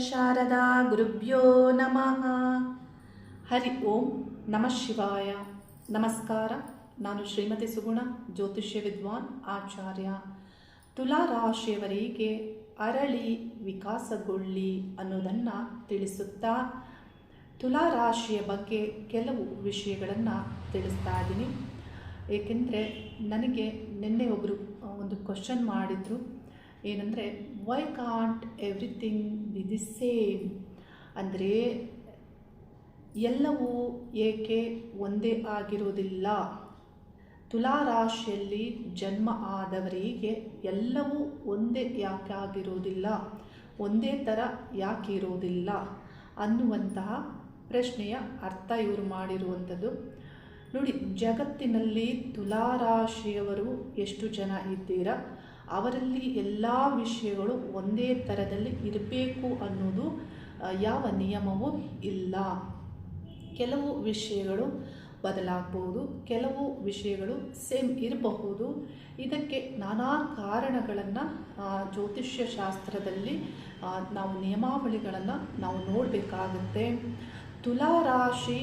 ಶಾರದಾ ಗುರುಭ್ಯೋ ನಮಃ. ಹರಿ ಓಂ ನಮಃ ಶಿವಾಯ. ನಮಸ್ಕಾರ, ನಾನು ಶ್ರೀಮತಿ ಸುಗುಣ, ಜ್ಯೋತಿಷ್ಯ ವಿದ್ವಾನ್ ಆಚಾರ್ಯ. ತುಲಾ ರಾಶಿಯವರಿಗೆ ಅರಳಿ ವಿಕಾಸಗೊಳ್ಳಿ ಅನ್ನೋದನ್ನು ತಿಳಿಸುತ್ತಾ ತುಲಾ ರಾಶಿಯ ಬಗ್ಗೆ ಕೆಲವು ವಿಷಯಗಳನ್ನು ತಿಳಿಸ್ತಾ ಇದ್ದೀನಿ. ಏಕೆಂದರೆ ನನಗೆ ನಿನ್ನೆ ಒಬ್ಬರು ಒಂದು ಕ್ವಶನ್ ಮಾಡಿದರು. ಏನಂದರೆ why can't everything be the same ಅಂದರೆ ಎಲ್ಲವೂ ಏಕೆ ಒಂದೇ ಆಗಿರೋದಿಲ್ಲ ತುಲಾರಾಶಿಯಲ್ಲಿ ಜನ್ಮ ಆದವರಿಗೆ ಎಲ್ಲವೂ ಒಂದೇ ಯಾಕೆ ಆಗಿರೋದಿಲ್ಲ ಒಂದೇ ಥರ ಯಾಕೆ ಇರೋದಿಲ್ಲ ಅನ್ನುವಂತಹ ಪ್ರಶ್ನೆಯ ಅರ್ಥ ಇವರು ಮಾಡಿರುವಂಥದ್ದು. ನೋಡಿ, ಜಗತ್ತಿನಲ್ಲಿ ತುಲಾರಾಶಿಯವರು ಎಷ್ಟು ಜನ ಇದ್ದೀರಾ? ಅವರಲ್ಲಿ ಎಲ್ಲ ವಿಷಯಗಳು ಒಂದೇ ಥರದಲ್ಲಿ ಇರಬೇಕು ಅನ್ನೋದು ಯಾವ ನಿಯಮವೂ ಇಲ್ಲ. ಕೆಲವು ವಿಷಯಗಳು ಬದಲಾಗಬಹುದು ಕೆಲವು ವಿಷಯಗಳು ಸೇಮ್ ಇರಬಹುದು. ಇದಕ್ಕೆ ನಾನಾ ಕಾರಣಗಳನ್ನು ಜ್ಯೋತಿಷ್ಯ ಶಾಸ್ತ್ರದಲ್ಲಿ ನಾವು ನಿಯಮಾವಳಿಗಳನ್ನು ನಾವು ನೋಡಬೇಕಾಗುತ್ತೆ. ತುಲಾ ರಾಶಿ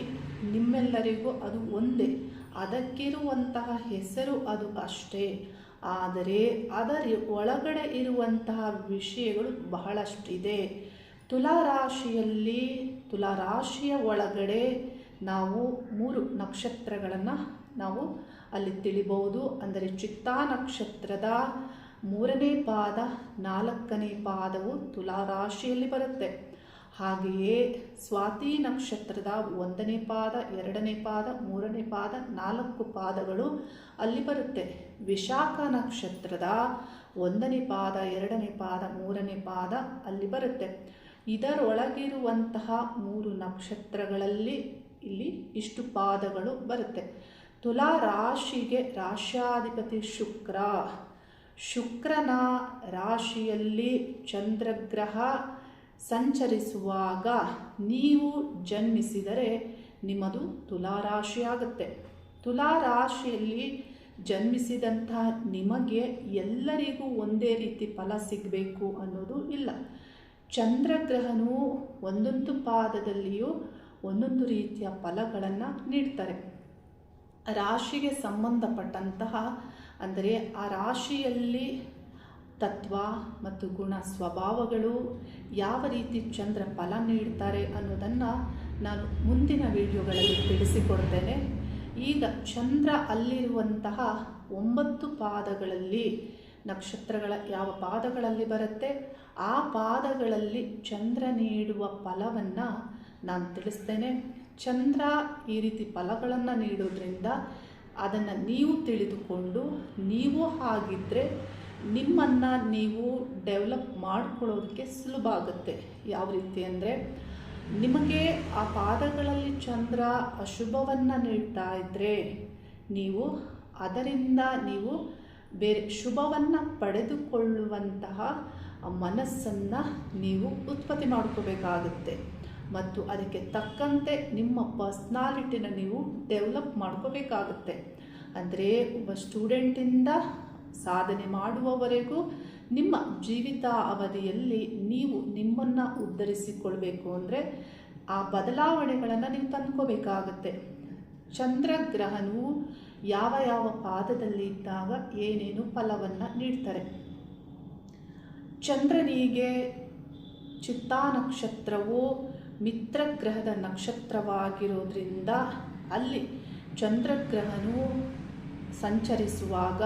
ನಿಮ್ಮೆಲ್ಲರಿಗೂ ಅದು ಒಂದೇ. ಅದಕ್ಕಿರುವಂತಹ ಹೆಸರು ಅದು ಅಷ್ಟೇ. ಆದರೆ ಅದರ ಒಳಗಡೆ ಇರುವಂತಹ ವಿಷಯಗಳು ಬಹಳಷ್ಟಿದೆ. ತುಲಾ ರಾಶಿಯಲ್ಲಿ ತುಲಾ ರಾಶಿಯ ಒಳಗಡೆ ನಾವು ಮೂರು ನಕ್ಷತ್ರಗಳನ್ನು ನಾವು ಅಲ್ಲಿ ತಿಳಿಬಹುದು. ಅಂದರೆ ಚಿತ್ತಾ ನಕ್ಷತ್ರದ ಮೂರನೇ ಪಾದ, ನಾಲ್ಕನೇ ಪಾದವು ತುಲಾ ರಾಶಿಯಲ್ಲಿ ಬರುತ್ತೆ. ಹಾಗೆಯೇ ಸ್ವಾತಿ ನಕ್ಷತ್ರದ ಒಂದನೇ ಪಾದ, ಎರಡನೇ ಪಾದ, ಮೂರನೇ ಪಾದ, ನಾಲ್ಕು ಪಾದಗಳು ಅಲ್ಲಿ ಬರುತ್ತೆ. ವಿಶಾಖ ನಕ್ಷತ್ರದ ಒಂದನೇ ಪಾದ, ಎರಡನೇ ಪಾದ, ಮೂರನೇ ಪಾದ ಅಲ್ಲಿ ಬರುತ್ತೆ. ಇದರೊಳಗಿರುವಂತಹ ಮೂರು ನಕ್ಷತ್ರಗಳಲ್ಲಿ ಇಲ್ಲಿ ಇಷ್ಟು ಪಾದಗಳು ಬರುತ್ತೆ. ತುಲಾ ರಾಶಿಗೆ ರಾಶ್ಯಾಧಿಪತಿ ಶುಕ್ರ. ಶುಕ್ರನ ರಾಶಿಯಲ್ಲಿ ಚಂದ್ರಗ್ರಹ ಸಂಚರಿಸುವಾಗ ನೀವು ಜನ್ಮಿಸಿದರೆ ನಿಮ್ಮದು ತುಲಾರಾಶಿಯಾಗುತ್ತೆ. ತುಲಾರಾಶಿಯಲ್ಲಿ ಜನ್ಮಿಸಿದಂಥ ನಿಮಗೆ ಎಲ್ಲರಿಗೂ ಒಂದೇ ರೀತಿ ಫಲ ಸಿಗಬೇಕು ಅನ್ನೋದು ಇಲ್ಲ. ಚಂದ್ರಗ್ರಹನು ಒಂದೊಂದು ಪಾದದಲ್ಲಿಯೂ ಒಂದೊಂದು ರೀತಿಯ ಫಲಗಳನ್ನು ನೀಡ್ತಾರೆ. ರಾಶಿಗೆ ಸಂಬಂಧಪಟ್ಟಂತಹ, ಅಂದರೆ ಆ ರಾಶಿಯಲ್ಲಿ ತತ್ವ ಮತ್ತು ಗುಣ ಸ್ವಭಾವಗಳು ಯಾವ ರೀತಿ ಚಂದ್ರ ಫಲ ನೀಡ್ತಾರೆ ಅನ್ನೋದನ್ನು ನಾನು ಮುಂದಿನ ವಿಡಿಯೋಗಳಲ್ಲಿ ತಿಳಿಸಿಕೊಡ್ತೇನೆ. ಈಗ ಚಂದ್ರ ಅಲ್ಲಿರುವಂತಹ ಒಂಬತ್ತು ಪಾದಗಳಲ್ಲಿ, ನಕ್ಷತ್ರಗಳ ಯಾವ ಪಾದಗಳಲ್ಲಿ ಬರುತ್ತೆ, ಆ ಪಾದಗಳಲ್ಲಿ ಚಂದ್ರ ನೀಡುವ ಫಲವನ್ನು ನಾನು ತಿಳಿಸ್ತೇನೆ. ಚಂದ್ರ ಈ ರೀತಿ ಫಲಗಳನ್ನು ನೀಡೋದ್ರಿಂದ ಅದನ್ನು ನೀವು ತಿಳಿದುಕೊಂಡು, ನೀವು ಹಾಗಿದ್ದರೆ ನಿಮ್ಮನ್ನು ನೀವು ಡೆವಲಪ್ ಮಾಡ್ಕೊಳ್ಳೋದಕ್ಕೆ ಸುಲಭ ಆಗುತ್ತೆ. ಯಾವ ರೀತಿ ಅಂದರೆ, ನಿಮಗೆ ಆ ಪಾದಗಳಲ್ಲಿ ಚಂದ್ರ ಅಶುಭವನ್ನು ನೀಡ್ತಾ ಇದ್ದರೆ ನೀವು ಅದರಿಂದ ನೀವು ಬೇರೆ ಶುಭವನ್ನು ಪಡೆದುಕೊಳ್ಳುವಂತಹ ಮನಸ್ಸನ್ನು ನೀವು ಉತ್ಪತ್ತಿ ಮಾಡ್ಕೋಬೇಕಾಗುತ್ತೆ. ಮತ್ತು ಅದಕ್ಕೆ ತಕ್ಕಂತೆ ನಿಮ್ಮ ಪರ್ಸ್ನಾಲಿಟಿನ ನೀವು ಡೆವಲಪ್ ಮಾಡ್ಕೋಬೇಕಾಗುತ್ತೆ. ಅಂದರೆ, ಒಬ್ಬ ಸ್ಟೂಡೆಂಟಿಂದ ಸಾಧನೆ ಮಾಡುವವರೆಗೂ ನಿಮ್ಮ ಜೀವಿತ ಅವಧಿಯಲ್ಲಿ ನೀವು ನಿಮ್ಮನ್ನು ಉದ್ಧರಿಸಿಕೊಳ್ಬೇಕು ಅಂದರೆ ಆ ಬದಲಾವಣೆಗಳನ್ನು ನೀವು ತಂದ್ಕೋಬೇಕಾಗತ್ತೆ. ಚಂದ್ರಗ್ರಹಣವು ಯಾವ ಯಾವ ಪಾದದಲ್ಲಿ ಇದ್ದಾಗ ಏನೇನು ಫಲವನ್ನು ನೀಡ್ತಾರೆ. ಚಂದ್ರನಿಗೆ ಚಿತ್ತಾ ನಕ್ಷತ್ರವು ಮಿತ್ರಗ್ರಹದ ನಕ್ಷತ್ರವಾಗಿರೋದ್ರಿಂದ ಅಲ್ಲಿ ಚಂದ್ರಗ್ರಹಣವು ಸಂಚರಿಸುವಾಗ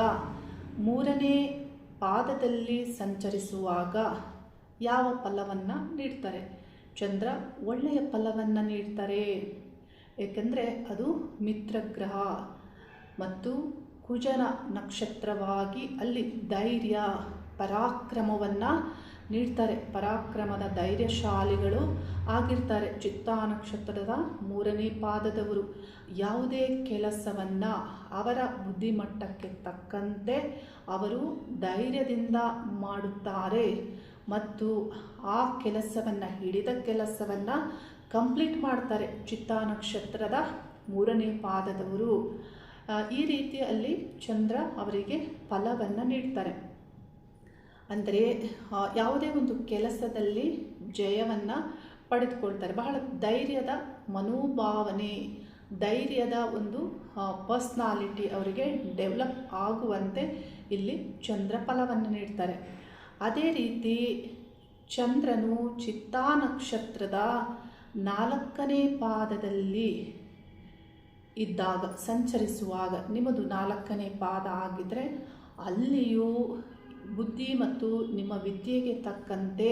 ಮೂರನೇ ಪಾದದಲ್ಲಿ ಸಂಚರಿಸುವಾಗ ಯಾವ ಫಲವನ್ನು ನೀಡ್ತಾರೆ? ಚಂದ್ರ, ಒಳ್ಳೆಯ ಫಲವನ್ನು ನೀಡ್ತಾರೆ. ಏಕೆಂದರೆ ಅದು ಮಿತ್ರಗ್ರಹ ಮತ್ತು ಕುಜನ ನಕ್ಷತ್ರವಾಗಿ ಅಲ್ಲಿ ಧೈರ್ಯ, ಪರಾಕ್ರಮವನ್ನು ನೀಡ್ತಾರೆ. ಪರಾಕ್ರಮದ ಧೈರ್ಯಶಾಲಿಗಳು ಆಗಿರ್ತಾರೆ. ಚಿತ್ತಾ ನಕ್ಷತ್ರದ ಮೂರನೇ ಪಾದದವರು. ಯಾವುದೇ ಕೆಲಸವನ್ನು ಅವರ ಬುದ್ಧಿಮಟ್ಟಕ್ಕೆ ತಕ್ಕಂತೆ ಅವರು ಧೈರ್ಯದಿಂದ ಮಾಡುತ್ತಾರೆ. ಮತ್ತು ಆ ಕೆಲಸವನ್ನು, ಹಿಡಿದ ಕೆಲಸವನ್ನು ಕಂಪ್ಲೀಟ್ ಮಾಡ್ತಾರೆ. ಚಿತ್ತಾ ನಕ್ಷತ್ರದ ಮೂರನೇ ಪಾದದವರು. ಈ ರೀತಿಯಲ್ಲಿ ಚಂದ್ರ ಅವರಿಗೆ ಫಲವನ್ನು ನೀಡ್ತಾರೆ. ಅಂದರೆ ಯಾವುದೇ ಒಂದು ಕೆಲಸದಲ್ಲಿ ಜಯವನ್ನು ಪಡೆದುಕೊಳ್ತಾರೆ. ಬಹಳ ಧೈರ್ಯದ ಮನೋಭಾವನೆ, ಧೈರ್ಯದ ಒಂದು ಪರ್ಸ್ನಾಲಿಟಿ ಅವರಿಗೆ ಡೆವಲಪ್ ಆಗುವಂತೆ ಇಲ್ಲಿ ಚಂದ್ರ ಫಲವನ್ನು ನೀಡ್ತಾರೆ. ಅದೇ ರೀತಿ ಚಂದ್ರನು ಚಿತ್ತಾ ನಕ್ಷತ್ರದ ನಾಲ್ಕನೇ ಪಾದದಲ್ಲಿ ಇದ್ದಾಗ, ಸಂಚರಿಸುವಾಗ, ನಿಮ್ಮದು ನಾಲ್ಕನೇ ಪಾದ ಆಗಿದ್ದರೆ ಅಲ್ಲಿಯೂ ಬುದ್ಧಿ ಮತ್ತು ನಿಮ್ಮ ವಿದ್ಯೆಗೆ ತಕ್ಕಂತೆ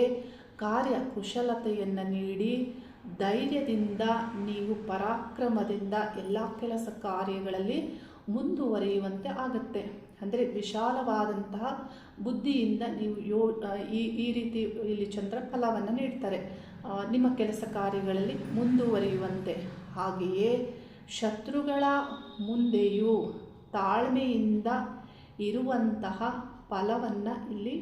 ಕಾರ್ಯ ಕುಶಲತೆಯನ್ನು ನೀಡಿ ಧೈರ್ಯದಿಂದ ನೀವು ಪರಾಕ್ರಮದಿಂದ ಎಲ್ಲ ಕೆಲಸ ಕಾರ್ಯಗಳಲ್ಲಿ ಮುಂದುವರಿಯುವಂತೆ ಆಗುತ್ತೆ. ಅಂದರೆ ವಿಶಾಲವಾದಂತಹ ಬುದ್ಧಿಯಿಂದ ನೀವು ಯೋ ಈ ಈ ರೀತಿ ಇಲ್ಲಿ ಚಂದ್ರ ಫಲವನ್ನು ನೀಡ್ತಾರೆ. ನಿಮ್ಮ ಕೆಲಸ ಕಾರ್ಯಗಳಲ್ಲಿ ಮುಂದುವರಿಯುವಂತೆ. ಹಾಗೆಯೇ ಶತ್ರುಗಳ ಮುಂದೆಯೂ ತಾಳ್ಮೆಯಿಂದ ಇರುವಂತಹ ಫಲವನ್ನು ಇಲ್ಲಿ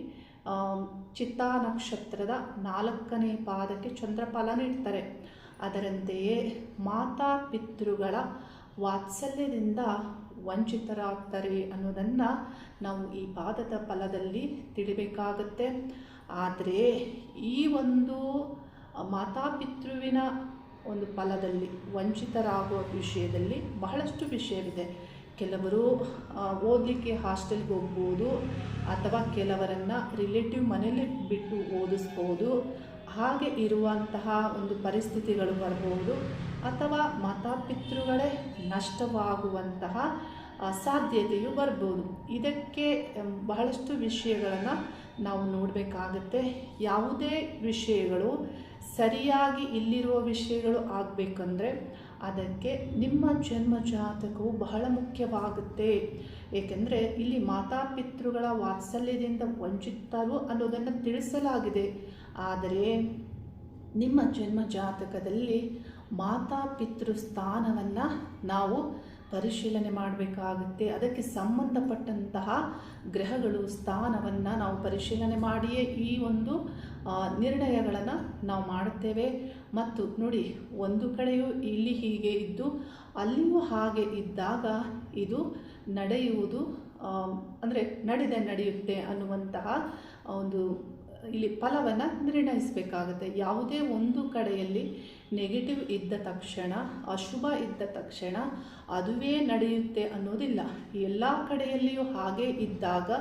ಚಿತ್ತಾ ನಕ್ಷತ್ರದ ನಾಲ್ಕನೇ ಪಾದಕ್ಕೆ ಚಂದ್ರಫಲ ನೀಡ್ತಾರೆ. ಅದರಂತೆಯೇ ಮಾತಾ ಪಿತೃಗಳ ವಾತ್ಸಲ್ಯದಿಂದ ವಂಚಿತರಾಗ್ತಾರೆ ಅನ್ನೋದನ್ನು ನಾವು ಈ ಪಾದದ ಫಲದಲ್ಲಿ ತಿಳಿಬೇಕಾಗತ್ತೆ. ಆದರೆ ಈ ಒಂದು ಮಾತಾಪಿತೃವಿನ ಒಂದು ಫಲದಲ್ಲಿ ವಂಚಿತರಾಗುವ ವಿಷಯದಲ್ಲಿ ಬಹಳಷ್ಟು ವಿಷಯವಿದೆ. ಕೆಲವರು ಓದಲಿಕ್ಕೆ ಹಾಸ್ಟೆಲ್ಗೆ ಹೋಗ್ಬೋದು ಅಥವಾ ಕೆಲವರನ್ನು ರಿಲೇಟಿವ್ ಮನೇಲಿ ಬಿಟ್ಟು ಓದಿಸ್ಬೋದು. ಹಾಗೆ ಇರುವಂತಹ ಒಂದು ಪರಿಸ್ಥಿತಿಗಳು ಬರ್ಬೋದು ಅಥವಾ ಮಾತಾಪಿತೃಗಳೇ ನಷ್ಟವಾಗುವಂತಹ ಸಾಧ್ಯತೆಯು ಬರ್ಬೋದು. ಇದಕ್ಕೆ ಬಹಳಷ್ಟು ವಿಷಯಗಳನ್ನು ನಾವು ನೋಡಬೇಕಾಗತ್ತೆ. ಯಾವುದೇ ವಿಷಯಗಳು ಸರಿಯಾಗಿ ಇಲ್ಲಿರುವ ವಿಷಯಗಳು ಆಗಬೇಕಂದ್ರೆ ಅದಕ್ಕೆ ನಿಮ್ಮ ಜನ್ಮ ಜಾತಕವು ಬಹಳ ಮುಖ್ಯವಾಗುತ್ತೆ. ಏಕೆಂದರೆ ಇಲ್ಲಿ ಮಾತಾಪಿತೃಗಳ ವಾತ್ಸಲ್ಯದಿಂದ ವಂಚಿತರು ಅನ್ನೋದನ್ನು ತಿಳಿಸಲಾಗಿದೆ. ಆದರೆ ನಿಮ್ಮ ಜನ್ಮ ಜಾತಕದಲ್ಲಿ ಮಾತಾಪಿತೃ ಸ್ಥಾನವನ್ನು ನಾವು ಪರಿಶೀಲನೆ ಮಾಡಬೇಕಾಗುತ್ತೆ. ಅದಕ್ಕೆ ಸಂಬಂಧಪಟ್ಟಂತಹ ಗ್ರಹಗಳು ಸ್ಥಾನವನ್ನು ನಾವು ಪರಿಶೀಲನೆ ಮಾಡಿಯೇ ಈ ಒಂದು ನಿರ್ಣಯಗಳನ್ನು ನಾವು ಮಾಡುತ್ತೇವೆ. ಮತ್ತು ನೋಡಿ, ಒಂದು ಕಡೆಯೂ ಇಲ್ಲಿ ಹೀಗೆ ಇದ್ದು, ಅಲ್ಲಿಯೂ ಹಾಗೆ ಇದ್ದಾಗ ಇದು ನಡೆಯುವುದು ಅಂದರೆ ನಡೆದೆ ನಡೆಯುತ್ತೆ ಅನ್ನುವಂತಹ ಒಂದು, ಇಲ್ಲಿ ಫಲವನ್ನು ನಿರ್ಣಯಿಸಬೇಕಾಗುತ್ತೆ. ಯಾವುದೇ ಒಂದು ಕಡೆಯಲ್ಲಿ ನೆಗೆಟಿವ್ ಇದ್ದ ತಕ್ಷಣ, ಅಶುಭ ಇದ್ದ ತಕ್ಷಣ ಅದುವೇ ನಡೆಯುತ್ತೆ ಅನ್ನೋದಿಲ್ಲ. ಎಲ್ಲ ಕಡೆಯಲ್ಲಿಯೂ ಹಾಗೆ ಇದ್ದಾಗ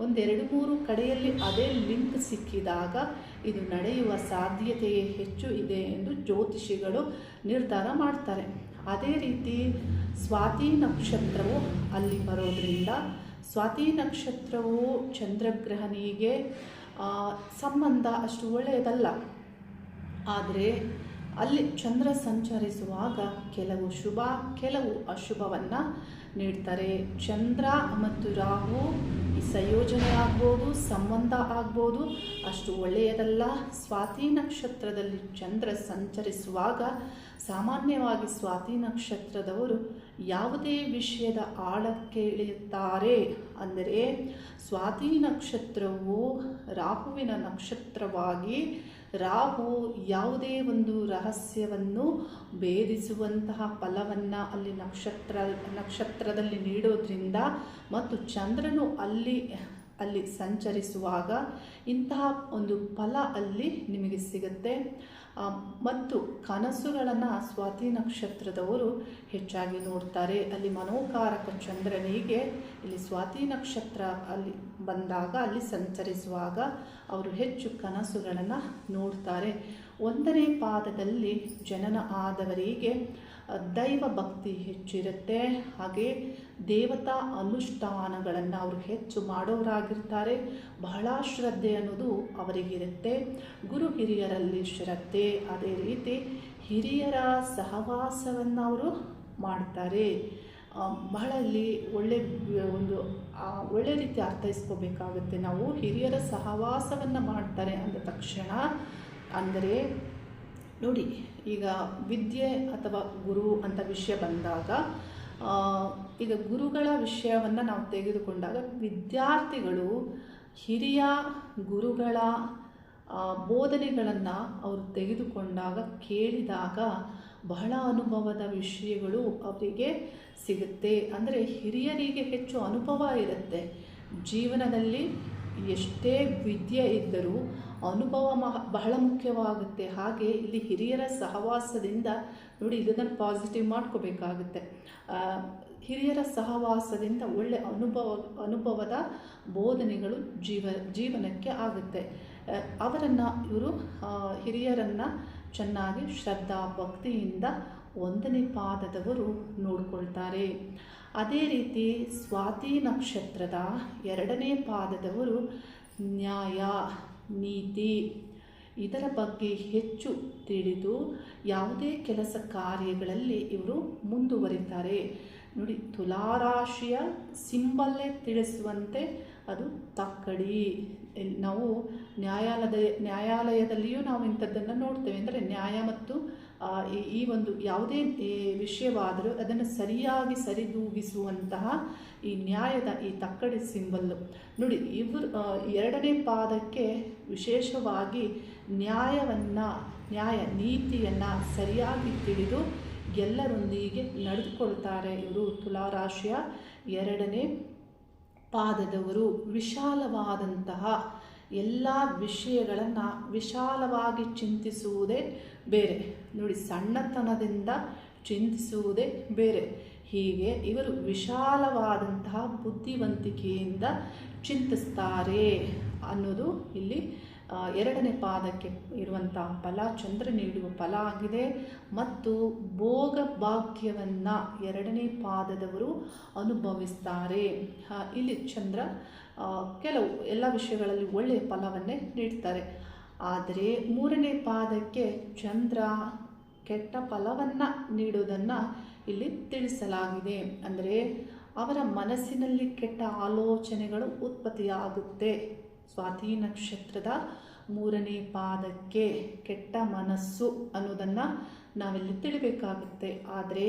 ಒಂದೆರಡು ಮೂರು ಕಡೆಯಲ್ಲಿ ಅದೇ ಲಿಂಕ್ ಸಿಕ್ಕಿದಾಗ ಇದು ನಡೆಯುವ ಸಾಧ್ಯತೆಯೇ ಹೆಚ್ಚು ಇದೆ ಎಂದು ಜ್ಯೋತಿಷಿಗಳು ನಿರ್ಧಾರ ಮಾಡ್ತಾರೆ. ಅದೇ ರೀತಿ ಸ್ವಾತಿ ನಕ್ಷತ್ರವು ಅಲ್ಲಿ ಬರೋದ್ರಿಂದ ಸ್ವಾತಿ ನಕ್ಷತ್ರವು ಚಂದ್ರಗ್ರಹಣಿಗೆ ಸಂಬಂಧ ಅಷ್ಟು ಒಳ್ಳೆಯದಲ್ಲ. ಆದರೆ ಅಲ್ಲಿ ಚಂದ್ರ ಸಂಚರಿಸುವಾಗ ಕೆಲವು ಶುಭ, ಕೆಲವು ಅಶುಭವನ್ನು ನೀಡ್ತಾರೆ. ಚಂದ್ರ ಮತ್ತು ರಾಹು ಈ ಸಂಯೋಜನೆ ಆಗ್ಬೋದು, ಸಂಬಂಧ ಆಗ್ಬೋದು. ಅಷ್ಟು ಒಳ್ಳೆಯದಲ್ಲ. ಸ್ವಾತಿ ನಕ್ಷತ್ರದಲ್ಲಿ ಚಂದ್ರ ಸಂಚರಿಸುವಾಗ ಸಾಮಾನ್ಯವಾಗಿ ಸ್ವಾತಿ ನಕ್ಷತ್ರದವರು ಯಾವುದೇ ವಿಷಯದ ಆಳಕ್ಕೆ ಇಳಿಯುತ್ತಾರೆ. ಅಂದರೆ ಸ್ವಾತಿ ನಕ್ಷತ್ರವು ರಾಹುವಿನ ನಕ್ಷತ್ರವಾಗಿ ರಾಹು ಯಾವುದೇ ಒಂದು ರಹಸ್ಯವನ್ನು ಭೇದಿಸುವಂತಹ ಫಲವನ್ನು ಅಲ್ಲಿ ನಕ್ಷತ್ರ, ನಕ್ಷತ್ರದಲ್ಲಿ ನೀಡೋದ್ರಿಂದ ಮತ್ತು ಚಂದ್ರನು ಅಲ್ಲಿ ಅಲ್ಲಿ ಸಂಚರಿಸುವಾಗ ಇಂತಹ ಒಂದು ಫಲ ಅಲ್ಲಿ ನಿಮಗೆ ಸಿಗುತ್ತೆ. ಮತ್ತು ಕನಸುಗಳನ್ನು ಸ್ವಾತಿ ನಕ್ಷತ್ರದವರು ಹೆಚ್ಚಾಗಿ ನೋಡ್ತಾರೆ. ಅಲ್ಲಿ ಮನೋಕಾರಕ ಚಂದ್ರನಿಗೆ ಇಲ್ಲಿ ಸ್ವಾತಿ ನಕ್ಷತ್ರ ಅಲ್ಲಿ ಬಂದಾಗ, ಅಲ್ಲಿ ಸಂಚರಿಸುವಾಗ ಅವರು ಹೆಚ್ಚು ಕನಸುಗಳನ್ನು ನೋಡ್ತಾರೆ. ಒಂದನೇ ಪಾದದಲ್ಲಿ ಜನನ ಆದವರಿಗೆ ದೈವ ಭಕ್ತಿ ಹೆಚ್ಚಿರುತ್ತೆ. ಹಾಗೆ ದೇವತಾ ಅನುಷ್ಠಾನಗಳನ್ನು ಅವರು ಹೆಚ್ಚು ಮಾಡೋರಾಗಿರ್ತಾರೆ. ಬಹಳ ಶ್ರದ್ಧೆ ಅನ್ನೋದು ಅವರಿಗಿರುತ್ತೆ. ಗುರು ಹಿರಿಯರಲ್ಲಿ ಶ್ರದ್ಧೆ ಅದೇ ರೀತಿ ಹಿರಿಯರ ಸಹವಾಸವನ್ನು ಅವರು ಮಾಡ್ತಾರೆ. ಆ, ಬಹಳ ಇಲ್ಲಿ ಒಳ್ಳೆ ಒಂದು ಒಳ್ಳೆ ರೀತಿ ಅರ್ಥೈಸ್ಕೋಬೇಕಾಗುತ್ತೆ. ನಾವು ಹಿರಿಯರ ಸಹವಾಸವನ್ನು ಮಾಡ್ತಾರೆ ಅಂದ ತಕ್ಷಣ ಅಂದರೆ ನೋಡಿ ಈಗ ವಿದ್ಯೆ ಅಥವಾ ಗುರು ಅಂತ ವಿಷಯ ಬಂದಾಗ ಈಗ ಗುರುಗಳ ವಿಷಯವನ್ನು ನಾವು ತೆಗೆದುಕೊಂಡಾಗ ವಿದ್ಯಾರ್ಥಿಗಳು ಹಿರಿಯ ಗುರುಗಳ ಬೋಧನೆಗಳನ್ನು ಅವರು ತೆಗೆದುಕೊಂಡಾಗ ಕೇಳಿದಾಗ ಬಹಳ ಅನುಭವದ ವಿಷಯಗಳು ಅವರಿಗೆ ಸಿಗುತ್ತೆ. ಅಂದರೆ ಹಿರಿಯರಿಗೆ ಹೆಚ್ಚು ಅನುಭವ ಇರುತ್ತೆ. ಜೀವನದಲ್ಲಿ ಎಷ್ಟೇ ವಿದ್ಯೆ ಇದ್ದರೂ ಅನುಭವ ಮಹ, ಬಹಳ ಮುಖ್ಯವಾಗುತ್ತೆ. ಹಾಗೆ ಇಲ್ಲಿ ಹಿರಿಯರ ಸಹವಾಸದಿಂದ ನೋಡಿ, ಇದನ್ನು ಪಾಸಿಟಿವ್ ಮಾಡ್ಕೋಬೇಕಾಗುತ್ತೆ. ಹಿರಿಯರ ಸಹವಾಸದಿಂದ ಒಳ್ಳೆ ಅನುಭವ, ಅನುಭವದ ಬೋಧನೆಗಳು ಜೀವ, ಜೀವನಕ್ಕೆ ಆಗುತ್ತೆ. ಅವರನ್ನು ಇವರು ಹಿರಿಯರನ್ನು ಚೆನ್ನಾಗಿ ಶ್ರದ್ಧಾ, ಭಕ್ತಿಯಿಂದ ಒಂದನೇ ಪಾದದವರು ನೋಡ್ಕೊಳ್ತಾರೆ. ಅದೇ ರೀತಿ ಸ್ವಾತಿ ನಕ್ಷತ್ರದ ಎರಡನೇ ಪಾದದವರು ನ್ಯಾಯ, ನೀತಿ. ಇದರ ಬಗ್ಗೆ ಹೆಚ್ಚು ತಿಳಿದು ಯಾವುದೇ ಕೆಲಸ ಕಾರ್ಯಗಳಲ್ಲಿ ಇವರು ಮುಂದುವರಿತಾರೆ. ನೋಡಿ, ತುಲಾರಾಶಿಯ ಸಿಂಬಲ್ಲೇ ತಿಳಿಸುವಂತೆ ಅದು ತಕ್ಕಡಿ. ನಾವು ನ್ಯಾಯಾಲಯದ ನ್ಯಾಯಾಲಯದಲ್ಲಿಯೂ ನಾವು ಇಂಥದ್ದನ್ನು ನೋಡ್ತೇವೆ. ಅಂದರೆ ನ್ಯಾಯ ಮತ್ತು ಈ- ಒಂದು ಯಾವುದೇ ವಿಷಯವಾದರೂ ಅದನ್ನು ಸರಿಯಾಗಿ ಸರಿದೂಗಿಸುವಂತಹ ಈ ನ್ಯಾಯದ ಈ ತಕ್ಕಡಿ ಸಿಂಬಲ್ಲು ನೋಡಿ, ಇವರು ಎರಡನೇ ಪಾದಕ್ಕೆ ವಿಶೇಷವಾಗಿ ನ್ಯಾಯವನ್ನು, ನ್ಯಾಯ ನೀತಿಯನ್ನು ಸರಿಯಾಗಿ ತಿಳಿದು ಎಲ್ಲರೊಂದಿಗೆ ನಡೆದುಕೊಳ್ತಾರೆ ಇವರು ತುಲಾರಾಶಿಯ ಎರಡನೇ ಪಾದದವರು. ವಿಶಾಲವಾದಂತಹ ಎಲ್ಲ ವಿಷಯಗಳನ್ನು ವಿಶಾಲವಾಗಿ ಚಿಂತಿಸುವುದೇ ಬೇರೆ. ನೋಡಿ, ಸಣ್ಣತನದಿಂದ ಚಿಂತಿಸುವುದೇ ಬೇರೆ. ಹೀಗೆ ಇವರು ವಿಶಾಲವಾದಂತಹ ಬುದ್ಧಿವಂತಿಕೆಯಿಂದ ಚಿಂತಿಸ್ತಾರೆ ಅನ್ನೋದು ಇಲ್ಲಿ ಎರಡನೇ ಪಾದಕ್ಕೆ ಇರುವಂಥ ಫಲ, ಚಂದ್ರ ನೀಡುವ ಫಲ ಆಗಿದೆ. ಮತ್ತು ಭೋಗ ಭಾಗ್ಯವನ್ನು ಎರಡನೇ ಪಾದದವರು ಅನುಭವಿಸ್ತಾರೆ. ಇಲ್ಲಿ ಚಂದ್ರ ಕೆಲವು ಎಲ್ಲ ವಿಷಯಗಳಲ್ಲಿ ಒಳ್ಳೆಯ ಫಲವನ್ನೇ ನೀಡ್ತಾರೆ. ಆದರೆ ಮೂರನೇ ಪಾದಕ್ಕೆ ಚಂದ್ರ ಕೆಟ್ಟ ಫಲವನ್ನು ನೀಡುವುದನ್ನು ಇಲ್ಲಿ ತಿಳಿಸಲಾಗಿದೆ. ಅಂದರೆ ಅವರ ಮನಸ್ಸಿನಲ್ಲಿ ಕೆಟ್ಟ ಆಲೋಚನೆಗಳು ಉತ್ಪತ್ತಿಯಾಗುತ್ತೆ. ಸ್ವಾತಿ ನಕ್ಷತ್ರದ ಮೂರನೇ ಪಾದಕ್ಕೆ ಕೆಟ್ಟ ಮನಸ್ಸು ಅನ್ನೋದನ್ನು ನಾವಿಲ್ಲಿ ತಿಳಿಬೇಕಾಗುತ್ತೆ. ಆದರೆ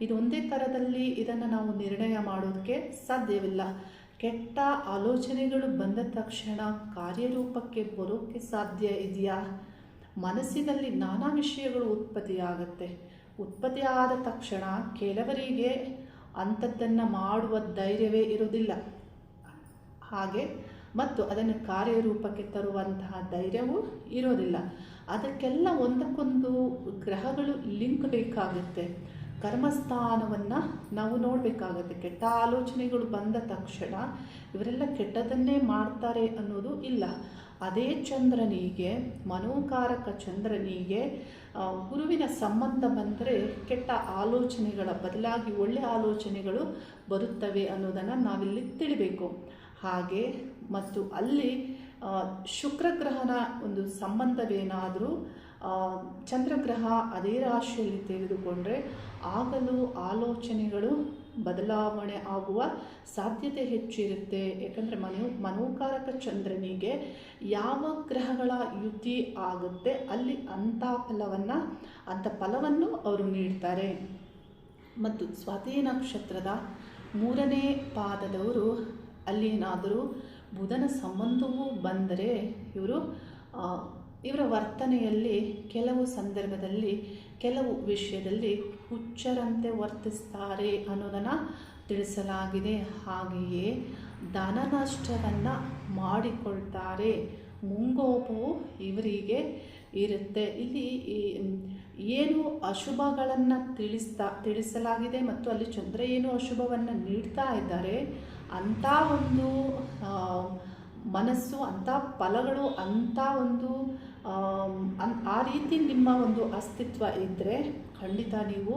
ಇದು ಒಂದೇ ಥರದಲ್ಲಿ ಇದನ್ನು ನಾವು ನಿರ್ಣಯ ಮಾಡೋದಕ್ಕೆ ಸಾಧ್ಯವಿಲ್ಲ. ಕೆಟ್ಟ ಆಲೋಚನೆಗಳು ಬಂದ ತಕ್ಷಣ ಕಾರ್ಯರೂಪಕ್ಕೆ ಬರೋಕ್ಕೆ ಸಾಧ್ಯ ಇದೆಯಾ? ಮನಸ್ಸಿನಲ್ಲಿ ನಾನಾ ವಿಷಯಗಳು ಉತ್ಪತ್ತಿಯಾಗುತ್ತೆ. ಉತ್ಪತ್ತಿ ಆದ ತಕ್ಷಣ ಕೆಲವರಿಗೆ ಅಂಥದ್ದನ್ನು ಮಾಡುವ ಧೈರ್ಯವೇ ಇರೋದಿಲ್ಲ ಹಾಗೆ ಮತ್ತು ಅದನ್ನು ಕಾರ್ಯರೂಪಕ್ಕೆ ತರುವಂತಹ ಧೈರ್ಯವೂ ಇರೋದಿಲ್ಲ ಅದಕ್ಕೆಲ್ಲ ಒಂದಕ್ಕೊಂದು ಗ್ರಹಗಳು ಲಿಂಕ್ ಬೇಕಾಗುತ್ತೆ. ಕರ್ಮಸ್ಥಾನವನ್ನು ನಾವು ನೋಡಬೇಕಾಗುತ್ತೆ. ಕೆಟ್ಟ ಆಲೋಚನೆಗಳು ಬಂದ ತಕ್ಷಣ ಇವರೆಲ್ಲ ಕೆಟ್ಟದನ್ನೇ ಮಾಡ್ತಾರೆ ಅನ್ನೋದು ಇಲ್ಲ. ಅದೇ ಚಂದ್ರನಿಗೆ, ಮನೋಕಾರಕ ಚಂದ್ರನಿಗೆ ಗುರುವಿನ ಸಂಬಂಧ ಬಂದರೆ ಕೆಟ್ಟ ಆಲೋಚನೆಗಳ ಬದಲಾಗಿ ಒಳ್ಳೆಯ ಆಲೋಚನೆಗಳು ಬರುತ್ತವೆ ಅನ್ನೋದನ್ನು ನಾವಿಲ್ಲಿ ತಿಳಿಬೇಕು. ಹಾಗೆ ಮತ್ತು ಅಲ್ಲಿ ಶುಕ್ರಗ್ರಹನ ಒಂದು ಸಂಬಂಧವೇನಾದರೂ ಚಂದ್ರಗ್ರಹ ಅದೇ ರಾಶಿಯಲ್ಲಿ ತೆಗೆದುಕೊಂಡರೆ ಆಗಲೂ ಆಲೋಚನೆಗಳು ಬದಲಾವಣೆ ಆಗುವ ಸಾಧ್ಯತೆ ಹೆಚ್ಚಿರುತ್ತೆ. ಯಾಕಂದರೆ ಮನೋ, ಮನೋಕಾರಕ ಚಂದ್ರನಿಗೆ ಯಾವ ಗ್ರಹಗಳ ಯುತಿ ಆಗುತ್ತೆ, ಅಲ್ಲಿ ಅಂಥ ಫಲವನ್ನು ಅಂಥ ಫಲವನ್ನು ಅವರು ನೀಡ್ತಾರೆ. ಮತ್ತು ಸ್ವಾತಿ ನಕ್ಷತ್ರದ ಮೂರನೇ ಪಾದದವರು ಅಲ್ಲೇನಾದರೂ ಬುಧನ ಸಂಬಂಧವೂ ಬಂದರೆ ಇವರು ಇವರ ವರ್ತನೆಯಲ್ಲಿ ಕೆಲವು ಸಂದರ್ಭದಲ್ಲಿ, ಕೆಲವು ವಿಷಯದಲ್ಲಿ ಹುಚ್ಚರಂತೆ ವರ್ತಿಸ್ತಾರೆ ಅನ್ನೋದನ್ನು ತಿಳಿಸಲಾಗಿದೆ. ಹಾಗೆಯೇ ಧನ ನಷ್ಟವನ್ನು ಮಾಡಿಕೊಳ್ತಾರೆ. ಮುಂಗೋಪವು ಇವರಿಗೆ ಇರುತ್ತೆ. ಇಲ್ಲಿ ಏನು ಅಶುಭಗಳನ್ನು ತಿಳಿಸ್ತಾ, ತಿಳಿಸಲಾಗಿದೆ ಮತ್ತು ಅಲ್ಲಿ ಚಂದ್ರ ಏನು ಅಶುಭವನ್ನು ನೀಡ್ತಾ ಇದ್ದಾರೆ, ಅಂಥ ಒಂದು ಮನಸ್ಸು, ಅಂಥ ಫಲಗಳು, ಅಂಥ ಒಂದು ಆ ರೀತಿ ನಿಮ್ಮ ಒಂದು ಅಸ್ತಿತ್ವ ಇದ್ದರೆ ಖಂಡಿತ ನೀವು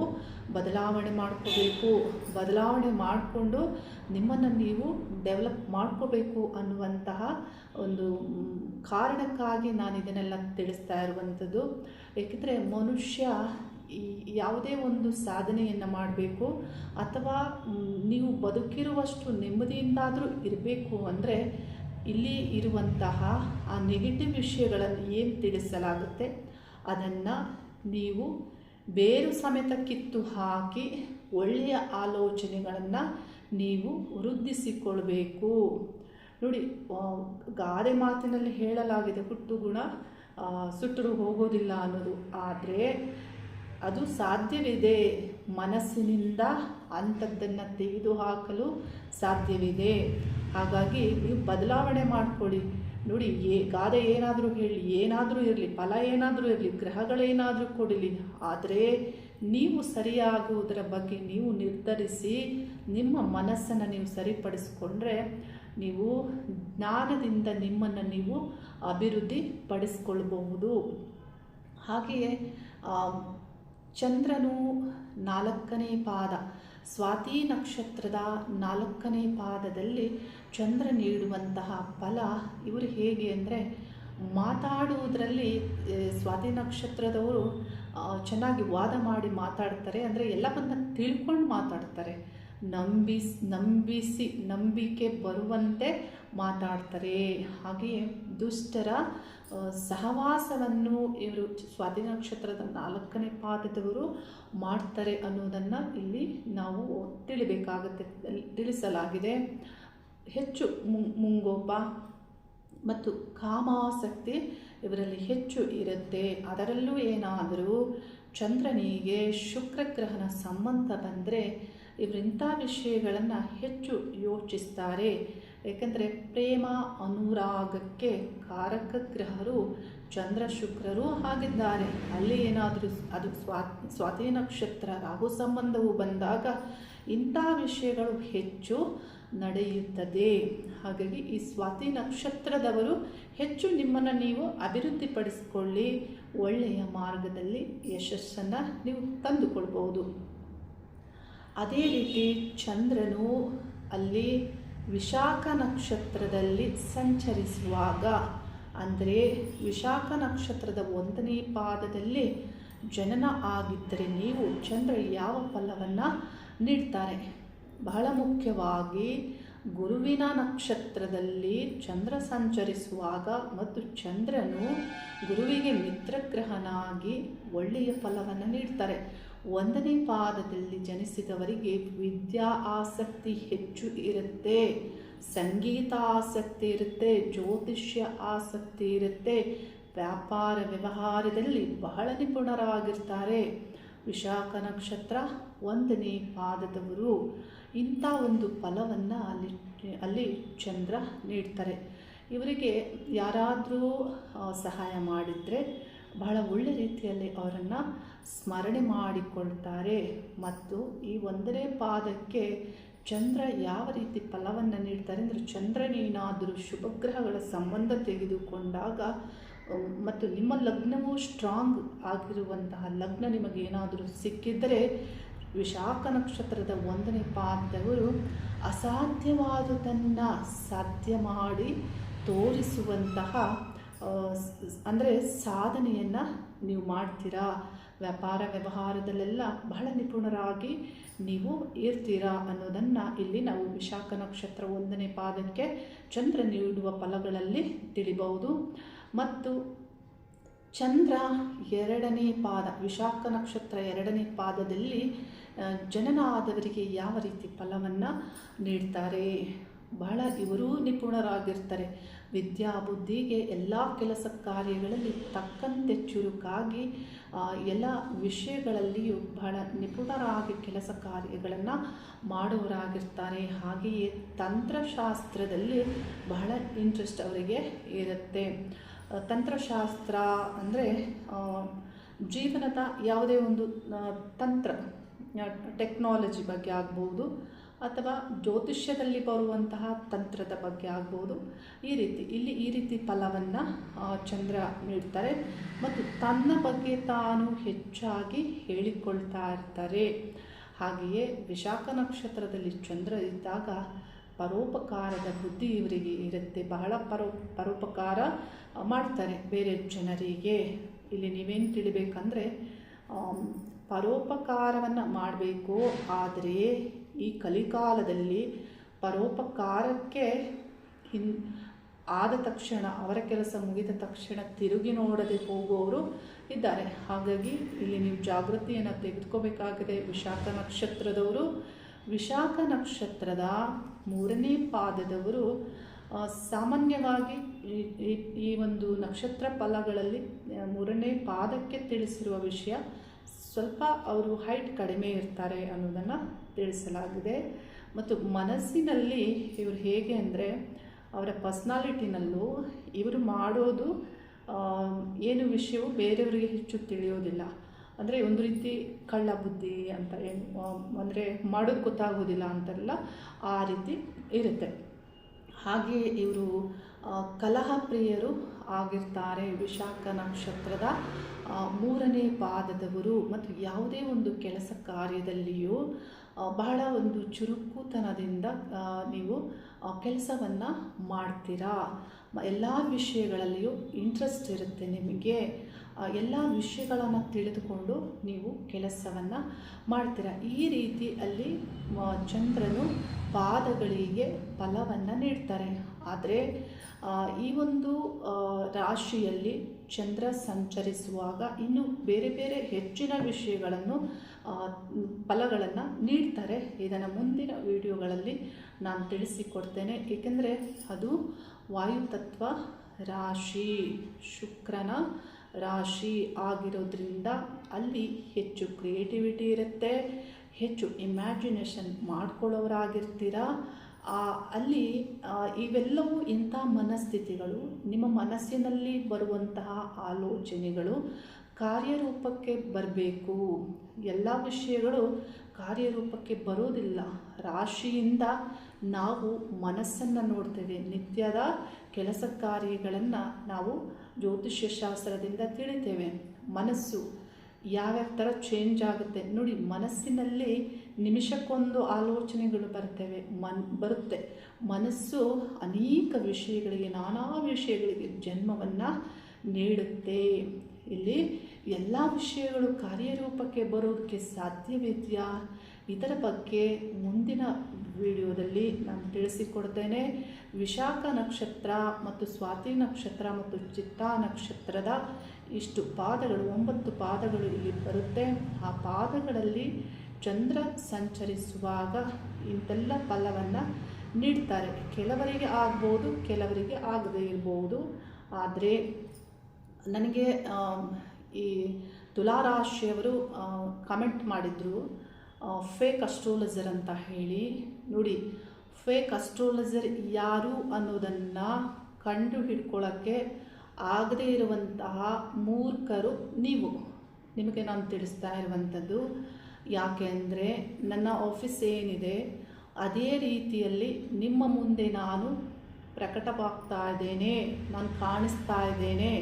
ಬದಲಾವಣೆ ಮಾಡ್ಕೋಬೇಕು. ಬದಲಾವಣೆ ಮಾಡಿಕೊಂಡು ನಿಮ್ಮನ್ನು ನೀವು ಡೆವಲಪ್ ಮಾಡ್ಕೋಬೇಕು ಅನ್ನುವಂತಹ ಒಂದು ಕಾರಣಕ್ಕಾಗಿ ನಾನು ಇದನ್ನೆಲ್ಲ ತಿಳಿಸ್ತಾ ಇರುವಂಥದ್ದು. ಏಕೆಂದರೆ ಮನುಷ್ಯ ಈ ಯಾವುದೇ ಒಂದು ಸಾಧನೆಯನ್ನು ಮಾಡಬೇಕು ಅಥವಾ ನೀವು ಬದುಕಿರುವಷ್ಟು ನೆಮ್ಮದಿಯಿಂದಾದರೂ ಇರಬೇಕು ಅಂದರೆ ಇಲ್ಲಿ ಇರುವಂತಹ ಆ ನೆಗೆಟಿವ್ ವಿಷಯಗಳನ್ನು ಏನು ತಿಳಿಸಲಾಗುತ್ತೆ? ಅದನ್ನು ನೀವು ಬೇರು ಸಮೇತ ಕಿತ್ತು ಹಾಕಿ ಒಳ್ಳೆಯ ಆಲೋಚನೆಗಳನ್ನು ನೀವು ವೃದ್ಧಿಸಿಕೊಳ್ಬೇಕು. ನೋಡಿ ಗಾದೆ ಮಾತಿನಲ್ಲಿ ಹೇಳಲಾಗಿದೆ, ಹುಟ್ಟು ಗುಣ ಸುಟ್ಟರು ಹೋಗೋದಿಲ್ಲ ಅನ್ನೋದು. ಆದರೆ ಅದು ಸಾಧ್ಯವಿದೆ ಮನಸ್ಸಿನಿಂದ ಅಂಥದ್ದನ್ನು ತೆಗೆದುಹಾಕಲು ಸಾಧ್ಯವಿದೆ. ಹಾಗಾಗಿ ನೀವು ಬದಲಾವಣೆ ಮಾಡಿಕೊಳ್ಳಿ. ನೋಡಿ, ಏ, ಗಾದೆ ಏನಾದರೂ ಹೇಳಿ, ಏನಾದರೂ ಇರಲಿ, ಫಲ ಏನಾದರೂ ಇರಲಿ ಗ್ರಹಗಳೇನಾದರೂ ಕೊಡಲಿ, ಆದರೆ ನೀವು ಸರಿಯಾಗುವುದರ ಬಗ್ಗೆ ನೀವು ನಿರ್ಧರಿಸಿ, ನಿಮ್ಮ ಮನಸ್ಸನ್ನು ನೀವು ಸರಿಪಡಿಸಿಕೊಂಡ್ರೆ ನೀವು ಜ್ಞಾನದಿಂದ ನಿಮ್ಮನ್ನು ನೀವು ಅಭಿವೃದ್ಧಿ ಪಡಿಸ್ಕೊಳ್ಬಹುದು ಹಾಗೆಯೇ ಚಂದ್ರನು ನಾಲ್ಕನೇ ಪಾದ ಸ್ವಾತಿ ನಕ್ಷತ್ರದ ನಾಲ್ಕನೇ ಪಾದದಲ್ಲಿ ಚಂದ್ರ ನೀಡುವಂತಹ ಫಲ ಇವರು ಹೇಗೆ ಅಂದರೆ ಮಾತಾಡುವುದರಲ್ಲಿ ಸ್ವಾತಿ ನಕ್ಷತ್ರದವರು ಚೆನ್ನಾಗಿ ವಾದ ಮಾಡಿ ಮಾತಾಡ್ತಾರೆ. ಅಂದರೆ ಎಲ್ಲವನ್ನ ತಿಳ್ಕೊಂಡು ಮಾತಾಡ್ತಾರೆ. ನಂಬಿಸ್ ನಂಬಿಸಿ, ನಂಬಿಕೆ ಬರುವಂತೆ ಮಾತಾಡ್ತಾರೆ. ಹಾಗೆಯೇ ದುಷ್ಟರ ಸಹವಾಸವನ್ನು ಇವರು ಸ್ವಾತಿ ನಕ್ಷತ್ರದ ನಾಲ್ಕನೇ ಪಾದದವರು ಮಾಡ್ತಾರೆ ಅನ್ನೋದನ್ನು ಇಲ್ಲಿ ನಾವು ತಿಳಿಬೇಕಾಗುತ್ತೆ, ತಿಳಿಸಲಾಗಿದೆ. ಹೆಚ್ಚು ಮುಂಗೋಪ ಮತ್ತು ಕಾಮಾಸಕ್ತಿ ಇವರಲ್ಲಿ ಹೆಚ್ಚು ಇರುತ್ತೆ. ಅದರಲ್ಲೂ ಏನಾದರೂ ಚಂದ್ರನಿಗೆ ಶುಕ್ರಗ್ರಹನ ಸಂಬಂಧ ಬಂದರೆ ಇವರಿಂಥ ವಿಷಯಗಳನ್ನು ಹೆಚ್ಚು ಯೋಚಿಸ್ತಾರೆ. ಏಕೆಂದರೆ ಪ್ರೇಮ ಅನುರಾಗಕ್ಕೆ ಕಾರಕ ಗ್ರಹರು ಚಂದ್ರ ಶುಕ್ರರು ಆಗಿದ್ದಾರೆ ಅಲ್ಲಿ ಏನಾದರೂ ಅದು ಸ್ವಾ ಸ್ವಾತಿ ನಕ್ಷತ್ರ, ರಾಹು ಸಂಬಂಧವು ಬಂದಾಗ ಇಂಥ ವಿಷಯಗಳು ಹೆಚ್ಚು ನಡೆಯುತ್ತದೆ. ಹಾಗಾಗಿ ಈ ಸ್ವಾತಿ ನಕ್ಷತ್ರದವರು ಹೆಚ್ಚು ನಿಮ್ಮನ್ನು ನೀವು ಅಭಿವೃದ್ಧಿಪಡಿಸಿಕೊಳ್ಳಿ. ಒಳ್ಳೆಯ ಮಾರ್ಗದಲ್ಲಿ ಯಶಸ್ಸನ್ನು ನೀವು ತಂದುಕೊಳ್ಬೋದು ಅದೇ ರೀತಿ ಚಂದ್ರನು ಅಲ್ಲಿ ವಿಶಾಖ ನಕ್ಷತ್ರದಲ್ಲಿ ಸಂಚರಿಸುವಾಗ, ಅಂದರೆ ವಿಶಾಖ ನಕ್ಷತ್ರದ ಒಂದನೇ ಪಾದದಲ್ಲಿ ಜನನ ಆಗಿದ್ದರೆ ನೀವು ಚಂದ್ರ ಯಾವ ಫಲವನ್ನು ನೀಡ್ತಾರೆ? ಬಹಳ ಮುಖ್ಯವಾಗಿ ಗುರುವಿನ ನಕ್ಷತ್ರದಲ್ಲಿ ಚಂದ್ರ ಸಂಚರಿಸುವಾಗ ಮತ್ತು ಚಂದ್ರನು ಗುರುವಿಗೆ ಮಿತ್ರಗ್ರಹನಾಗಿ ಒಳ್ಳೆಯ ಫಲವನ್ನು ನೀಡ್ತಾರೆ. ಒಂದನೇ ಪಾದದಲ್ಲಿ ಜನಿಸಿದವರಿಗೆ ವಿದ್ಯಾ ಆಸಕ್ತಿ ಹೆಚ್ಚು ಇರುತ್ತೆ ಸಂಗೀತ ಆಸಕ್ತಿ ಇರುತ್ತೆ, ಜ್ಯೋತಿಷ್ಯ ಆಸಕ್ತಿ ಇರುತ್ತೆ. ವ್ಯಾಪಾರ ವ್ಯವಹಾರದಲ್ಲಿ ಬಹಳ ನಿಪುಣರಾಗಿರ್ತಾರೆ. ವಿಶಾಖ ನಕ್ಷತ್ರ ಒಂದನೇ ಪಾದದವರು. ಇಂಥ ಒಂದು ಫಲವನ್ನು ಅಲ್ಲಿ ಅಲ್ಲಿ ಚಂದ್ರ ನೀಡ್ತಾರೆ. ಇವರಿಗೆ ಯಾರಾದರೂ ಸಹಾಯ ಮಾಡಿದರೆ ಬಹಳ ಒಳ್ಳೆ ರೀತಿಯಲ್ಲಿ ಅವರನ್ನು ಸ್ಮರಣೆ ಮಾಡಿಕೊಳ್ತಾರೆ. ಮತ್ತು ಈ ಒಂದನೇ ಪಾದಕ್ಕೆ ಚಂದ್ರ ಯಾವ ರೀತಿ ಫಲವನ್ನು ನೀಡ್ತಾರೆ ಅಂದರೆ ಚಂದ್ರನೇನಾದರೂ ಶುಭಗ್ರಹಗಳ ಸಂಬಂಧ ತೆಗೆದುಕೊಂಡಾಗ ಮತ್ತು ನಿಮ್ಮ ಲಗ್ನವೂ ಸ್ಟ್ರಾಂಗ್ ಆಗಿರುವಂತಹ ಲಗ್ನ ನಿಮಗೇನಾದರೂ ಸಿಕ್ಕಿದ್ದರೆ ವಿಶಾಖ ನಕ್ಷತ್ರದ ಒಂದನೇ ಪಾದವರು ಅಸಾಧ್ಯವಾದುದನ್ನು ಸಾಧ್ಯ ಮಾಡಿ ತೋರಿಸುವಂತಹ ಅಂದರೆ ಸಾಧನೆಯನ್ನು ನೀವು ಮಾಡ್ತೀರಾ? ವ್ಯಾಪಾರ ವ್ಯವಹಾರದಲ್ಲೆಲ್ಲ ಬಹಳ ನಿಪುಣರಾಗಿ ನೀವು ಇರ್ತೀರಾ ಅನ್ನೋದನ್ನು ಇಲ್ಲಿ ನಾವು ವಿಶಾಖ ನಕ್ಷತ್ರ ಒಂದನೇ ಪಾದಕ್ಕೆ ಚಂದ್ರ ನೀಡುವ ಫಲಗಳಲ್ಲಿ ತಿಳಿಬಹುದು. ಮತ್ತು ಚಂದ್ರ ಎರಡನೇ ಪಾದ, ವಿಶಾಖ ನಕ್ಷತ್ರ ಎರಡನೇ ಪಾದದಲ್ಲಿ ಜನನ ಆದವರಿಗೆ ಯಾವ ರೀತಿ ಫಲವನ್ನು ನೀಡ್ತಾರೆ? ಬಹಳ ಇವರೂ ನಿಪುಣರಾಗಿರ್ತಾರೆ. ವಿದ್ಯಾ ಬುದ್ಧಿಗೆ ಎಲ್ಲ ಕೆಲಸ ಕಾರ್ಯಗಳಲ್ಲಿ ತಕ್ಕಂತೆ ಚುರುಕಾಗಿ ಎಲ್ಲ ವಿಷಯಗಳಲ್ಲಿಯೂ ಬಹಳ ನಿಪುಣರಾಗಿ ಕೆಲಸ ಕಾರ್ಯಗಳನ್ನು ಮಾಡುವರಾಗಿರ್ತಾರೆ ಹಾಗೆಯೇ ತಂತ್ರಶಾಸ್ತ್ರದಲ್ಲಿ ಬಹಳ ಇಂಟ್ರೆಸ್ಟ್ ಅವರಿಗೆ ಇರುತ್ತೆ. ತಂತ್ರಶಾಸ್ತ್ರ ಅಂದರೆ ಜೀವನದ ಯಾವುದೇ ಒಂದು ತಂತ್ರ ಟೆಕ್ನಾಲಜಿ ಬಗ್ಗೆ ಆಗ್ಬೋದು ಅಥವಾ ಜ್ಯೋತಿಷ್ಯದಲ್ಲಿ ಬರುವಂತಹ ತಂತ್ರದ ಬಗ್ಗೆ ಆಗ್ಬೋದು. ಈ ರೀತಿ, ಇಲ್ಲಿ ಈ ರೀತಿ ಫಲವನ್ನು ಚಂದ್ರ ನೀಡ್ತಾರೆ. ಮತ್ತು ತನ್ನ ಬಗ್ಗೆ ತಾನು ಹೆಚ್ಚಾಗಿ ಹೇಳಿಕೊಳ್ತಾ ಇರ್ತಾರೆ. ಹಾಗೆಯೇ ವಿಶಾಖ ನಕ್ಷತ್ರದಲ್ಲಿ ಚಂದ್ರ ಇದ್ದಾಗ ಪರೋಪಕಾರದ ಬುದ್ಧಿ ಇವರಿಗೆ ಇರುತ್ತೆ. ಬಹಳ ಪರೋ, ಪರೋಪಕಾರ ಮಾಡ್ತಾರೆ ಬೇರೆ ಜನರಿಗೆ. ಇಲ್ಲಿ ನೀವೇನು ತಿಳಿಬೇಕಂದ್ರೆ ಪರೋಪಕಾರವನ್ನು ಮಾಡಬೇಕು. ಆದರೆ ಈ ಕಲಿಕಾಲದಲ್ಲಿ ಪರೋಪಕಾರಕ್ಕೆ ಹಿನ್, ಆದ ತಕ್ಷಣ, ಅವರ ಕೆಲಸ ಮುಗಿದ ತಕ್ಷಣ ತಿರುಗಿ ನೋಡದೆ ಹೋಗುವವರು ಇದ್ದಾರೆ. ಹಾಗಾಗಿ ಇಲ್ಲಿ ನೀವು ಜಾಗೃತಿಯನ್ನು ತೆಗೆದುಕೋಬೇಕಾಗಿದೆ. ವಿಶಾಖ ನಕ್ಷತ್ರದವರು. ವಿಶಾಖ ನಕ್ಷತ್ರದ ಮೂರನೇ ಪಾದದವರು ಸಾಮಾನ್ಯವಾಗಿ ಈ- ಒಂದು ನಕ್ಷತ್ರ ಫಲಗಳಲ್ಲಿ ಮೂರನೇ ಪಾದಕ್ಕೆ ತಿಳಿಸಿರುವ ವಿಷಯ ಸ್ವಲ್ಪ ಅವರು ಹೈಟ್ ಕಡಿಮೆ ಇರ್ತಾರೆ ಅನ್ನೋದನ್ನು ತಿಳಿಸಲಾಗಿದೆ. ಮತ್ತು ಮನಸ್ಸಿನಲ್ಲಿ ಇವರು ಹೇಗೆ ಅಂದರೆ, ಅವರ ಪರ್ಸ್ನಾಲಿಟಿನಲ್ಲೂ ಇವರು ಮಾಡೋದು ಏನು ವಿಷಯವು ಬೇರೆಯವರಿಗೆ ಹೆಚ್ಚು ತಿಳಿಯೋದಿಲ್ಲ. ಅಂದರೆ ಒಂದು ರೀತಿ ಕಳ್ಳ ಬುದ್ಧಿ ಅಂತ ಏನು ಅಂದರೆ ಮಾಡೋದು ಗೊತ್ತಾಗೋದಿಲ್ಲ ಅಂತೆಲ್ಲ ಆ ರೀತಿ ಇರುತ್ತೆ. ಹಾಗೆಯೇ ಇವರು ಕಲಹ ಪ್ರಿಯರು ಆಗಿರ್ತಾರೆ ವಿಶಾಖ ನಕ್ಷತ್ರದ ಮೂರನೇ ಪಾದದವರು. ಮತ್ತು ಯಾವುದೇ ಒಂದು ಕೆಲಸ ಕಾರ್ಯದಲ್ಲಿಯೂ ಬಹಳ ಒಂದು ಚುರುಕುತನದಿಂದ ನೀವು ಕೆಲಸವನ್ನು ಮಾಡ್ತೀರಾ? ಎಲ್ಲ ವಿಷಯಗಳಲ್ಲಿಯೂ ಇಂಟ್ರೆಸ್ಟ್ ಇರುತ್ತೆ ನಿಮಗೆ. ಎಲ್ಲ ವಿಷಯಗಳನ್ನು ತಿಳಿದುಕೊಂಡು ನೀವು ಕೆಲಸವನ್ನು ಮಾಡ್ತೀರಾ? ಈ ರೀತಿ ಅಲ್ಲಿ ಚಂದ್ರನು ಪಾದಗಳಿಗೆ ಫಲವನ್ನು ನೀಡ್ತಾರೆ. ಆದರೆ ಈ ಒಂದು ರಾಶಿಯಲ್ಲಿ ಚಂದ್ರ ಸಂಚರಿಸುವಾಗ ಇನ್ನು ಬೇರೆ ಬೇರೆ ಹೆಚ್ಚಿನ ವಿಷಯಗಳನ್ನು ಫಲಗಳನ್ನು ನೀಡ್ತಾರೆ. ಇದನ್ನು ಮುಂದಿನ ವಿಡಿಯೋಗಳಲ್ಲಿ ನಾನು ತಿಳಿಸಿಕೊಡ್ತೇನೆ. ಏಕೆಂದರೆ ಅದು ವಾಯುತತ್ವ ರಾಶಿ, ಶುಕ್ರನ ರಾಶಿ ಆಗಿರೋದ್ರಿಂದ ಅಲ್ಲಿ ಹೆಚ್ಚು ಕ್ರಿಯೇಟಿವಿಟಿ ಇರುತ್ತೆ. ಹೆಚ್ಚು ಇಮ್ಯಾಜಿನೇಷನ್ ಮಾಡ್ಕೊಳ್ಳೋರಾಗಿರ್ತೀರಾ? ಅಲ್ಲಿ ಆ, ಇವೆಲ್ಲವೂ ಇಂಥ ಮನಸ್ಥಿತಿಗಳು ನಿಮ್ಮ ಮನಸ್ಸಿನಲ್ಲಿ ಬರುವಂತಹ ಆಲೋಚನೆಗಳು ಕಾರ್ಯರೂಪಕ್ಕೆ ಬರಬೇಕು. ಎಲ್ಲ ವಿಷಯಗಳು ಕಾರ್ಯರೂಪಕ್ಕೆ ಬರೋದಿಲ್ಲ. ರಾಶಿಯಿಂದ ನಾವು ಮನಸ್ಸನ್ನು ನೋಡ್ತೇವೆ. ನಿತ್ಯದ ಕೆಲಸ ಕಾರ್ಯಗಳನ್ನು ನಾವು ಜ್ಯೋತಿಷ್ಯ ಶಾಸ್ತ್ರದಿಂದ ತಿಳಿತೇವೆ. ಮನಸ್ಸು ಯಾವ್ಯಾವ ಥರ ಚೇಂಜ್ ಆಗುತ್ತೆ ನೋಡಿ ಮನಸ್ಸಿನಲ್ಲಿ ನಿಮಿಷಕ್ಕೊಂದು ಆಲೋಚನೆಗಳು ಬರ್ತವೆ, ಮನ್, ಬರುತ್ತೆ. ಮನಸ್ಸು ಅನೇಕ ವಿಷಯಗಳಿಗೆ, ನಾನಾ ವಿಷಯಗಳಿಗೆ ಜನ್ಮವನ್ನು ನೀಡುತ್ತೆ. ಇಲ್ಲಿ ಎಲ್ಲ ವಿಷಯಗಳು ಕಾರ್ಯರೂಪಕ್ಕೆ ಬರೋದಕ್ಕೆ ಸಾಧ್ಯವಿದೆಯಾ? ಇದರ ಬಗ್ಗೆ ಮುಂದಿನ ವಿಡಿಯೋದಲ್ಲಿ ನಾನು ತಿಳಿಸಿಕೊಡ್ತೇನೆ. ವಿಶಾಖ ನಕ್ಷತ್ರ ಮತ್ತು ಸ್ವಾತಿ ನಕ್ಷತ್ರ ಮತ್ತು ಚಿತ್ತಾ ನಕ್ಷತ್ರದ ಇಷ್ಟು ಪಾದಗಳು, ಒಂಬತ್ತು ಪಾದಗಳು ಇಲ್ಲಿ ಬರುತ್ತೆ. ಆ ಪಾದಗಳಲ್ಲಿ ಚಂದ್ರ ಸಂಚರಿಸುವಾಗ ಇಂತೆಲ್ಲ ಫಲವನ್ನು ನೀಡ್ತಾರೆ. ಕೆಲವರಿಗೆ ಆಗ್ಬೋದು, ಕೆಲವರಿಗೆ ಆಗದೇ ಇರ್ಬೋದು. ಆದರೆ, ನನಗೆ ಈ ತುಲಾರಾಶಿಯವರು ಕಮೆಂಟ್ ಮಾಡಿದರು ಫೇಕ್ ಅಸ್ಟ್ರೋಲಜರ್ ಅಂತ ಹೇಳಿ. ನೋಡಿ ಫೇಕ್ ಅಸ್ಟ್ರೋಲಜರ್ ಯಾರು ಅನ್ನೋದನ್ನು ಕಂಡು ಹಿಡ್ಕೊಳ್ಳೋಕ್ಕೆ ಆಗದೇ ಇರುವಂತಹ ಮೂರ್ಖರು ನೀವು. ನಿಮಗೆ ನಾನು ತಿಳಿಸ್ತಾ ಇರುವಂಥದ್ದು ಯಾಕೆ ಅಂದರೆ ನನ್ನ ಆಫೀಸ್ ಏನಿದೆ, ಅದೇ ರೀತಿಯಲ್ಲಿ ನಿಮ್ಮ ಮುಂದೆ ನಾನು ಪ್ರಕಟವಾಗ್ತಾ ಇದ್ದೇನೆ, ನಾನು ಕಾಣಿಸ್ತಾ ಇದ್ದೇನೆ,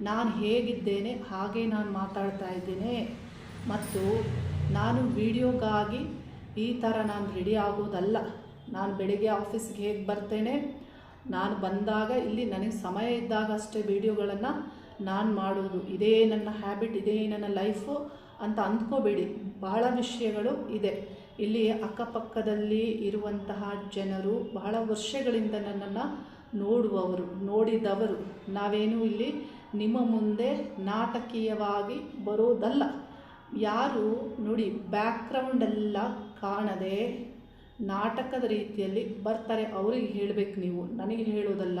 ನಾನು ಹೇಗಿದ್ದೇನೆ, ಹಾಗೆ ನಾನು ಮಾತಾಡ್ತಾ ಇದ್ದೇನೆ, ಮತ್ತು ನಾನು ವಿಡಿಯೋಗಾಗಿ ಈ ಥರ ನಾನು ರೆಡಿ ಆಗೋದಲ್ಲ. ನಾನು ಬೆಳಿಗ್ಗೆ ಆಫೀಸ್ಗೆ ಹೇಗೆ ಬರ್ತೇನೆ ನಾನು ಬಂದಾಗ ಇಲ್ಲಿ ನನಗೆ ಸಮಯ ಇದ್ದಾಗ ಅಷ್ಟೇ ವಿಡಿಯೋಗಳನ್ನು ನಾನು ಮಾಡೋದು ಇದೇ ನನ್ನ ಹ್ಯಾಬಿಟ್ ಇದೇ ನನ್ನ ಲೈಫು ಅಂತ ಅಂದ್ಕೋಬೇಡಿ. ಬಹಳ ವಿಷಯಗಳು ಇದೆ. ಇಲ್ಲಿ ಅಕ್ಕಪಕ್ಕದಲ್ಲಿ ಇರುವಂತಹ ಜನರು ಬಹಳ ವರ್ಷಗಳಿಂದ ನನ್ನನ್ನು ನೋಡುವವರು, ನೋಡಿದವರು. ನಾವೇನು ಇಲ್ಲಿ ನಿಮ್ಮ ಮುಂದೆ ನಾಟಕೀಯವಾಗಿ ಬರೋದಲ್ಲ. ಯಾರು ನೋಡಿ ಬ್ಯಾಕ್ಗ್ರೌಂಡೆಲ್ಲ ಕಾಣದೆ ನಾಟಕದ ರೀತಿಯಲ್ಲಿ ಬರ್ತಾರೆ, ಅವ್ರಿಗೆ ಹೇಳಬೇಕು ನೀವು. ನನಗೆ ಹೇಳೋದಲ್ಲ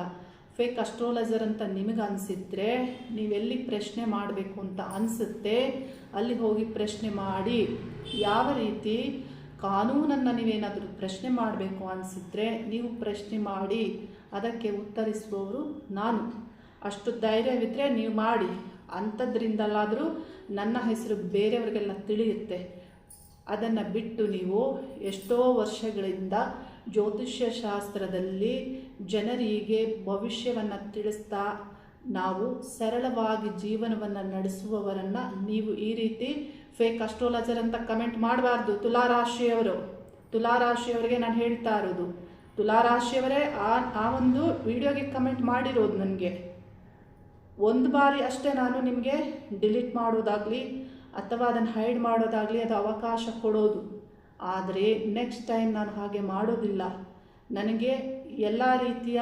ಫೇಕ್ ಅಸ್ಟ್ರೋಲಜರ್ ಅಂತ ನಿಮಗೆ ಅನಿಸಿದ್ರೆ ನೀವೆಲ್ಲಿ ಪ್ರಶ್ನೆ ಮಾಡಬೇಕು ಅಂತ ಅನಿಸುತ್ತೆ, ಅಲ್ಲಿ ಹೋಗಿ ಪ್ರಶ್ನೆ ಮಾಡಿ. ಯಾವ ರೀತಿ ಕಾನೂನನ್ನು ನೀವೇನಾದರೂ ಪ್ರಶ್ನೆ ಮಾಡಬೇಕು ಅನಿಸಿದ್ರೆ ನೀವು ಪ್ರಶ್ನೆ ಮಾಡಿ, ಅದಕ್ಕೆ ಉತ್ತರಿಸುವವರು ನಾನು. ಅಷ್ಟು ಧೈರ್ಯವಿದ್ದರೆ ನೀವು ಮಾಡಿ. ಅಂಥದ್ರಿಂದಲಾದರೂ ನನ್ನ ಹೆಸರು ಬೇರೆಯವರಿಗೆಲ್ಲ ತಿಳಿಯುತ್ತೆ. ಅದನ್ನು ಬಿಟ್ಟು ನೀವು ಎಷ್ಟೋ ವರ್ಷಗಳಿಂದ ಜ್ಯೋತಿಷ್ಯ ಶಾಸ್ತ್ರದಲ್ಲಿ ಜನರಿಗೆ ಭವಿಷ್ಯವನ್ನು ತಿಳಿಸ್ತಾ ನಾವು ಸರಳವಾಗಿ ಜೀವನವನ್ನು ನಡೆಸುವವರನ್ನು ನೀವು ಈ ರೀತಿ ಫೇಕ್ ಅಸ್ಟ್ರೋಲಜರ್ ಅಂತ ಕಮೆಂಟ್ ಮಾಡಬಾರ್ದು. ತುಲಾರಾಶಿಯವರು. ತುಲಾರಾಶಿಯವರಿಗೆ ನಾನು ಹೇಳ್ತಾ ಇರೋದು. ತುಲಾರಾಶಿಯವರೇ ಆ ಆ ಒಂದು ವಿಡಿಯೋಗೆ ಕಮೆಂಟ್ ಮಾಡಿರೋದು ನನಗೆ. ಒಂದು ಬಾರಿ ಅಷ್ಟೇ ನಾನು ನಿಮಗೆ ಡಿಲೀಟ್ ಮಾಡೋದಾಗಲಿ ಅಥವಾ ಅದನ್ನು ಹೈಡ್ ಮಾಡೋದಾಗಲಿ ಅದು ಅವಕಾಶ ಕೊಡೋದು. ಆದರೆ ನೆಕ್ಸ್ಟ್ ಟೈಮ್ ನಾನು ಹಾಗೆ ಮಾಡೋದಿಲ್ಲ. ನನಗೆ ಎಲ್ಲ ರೀತಿಯ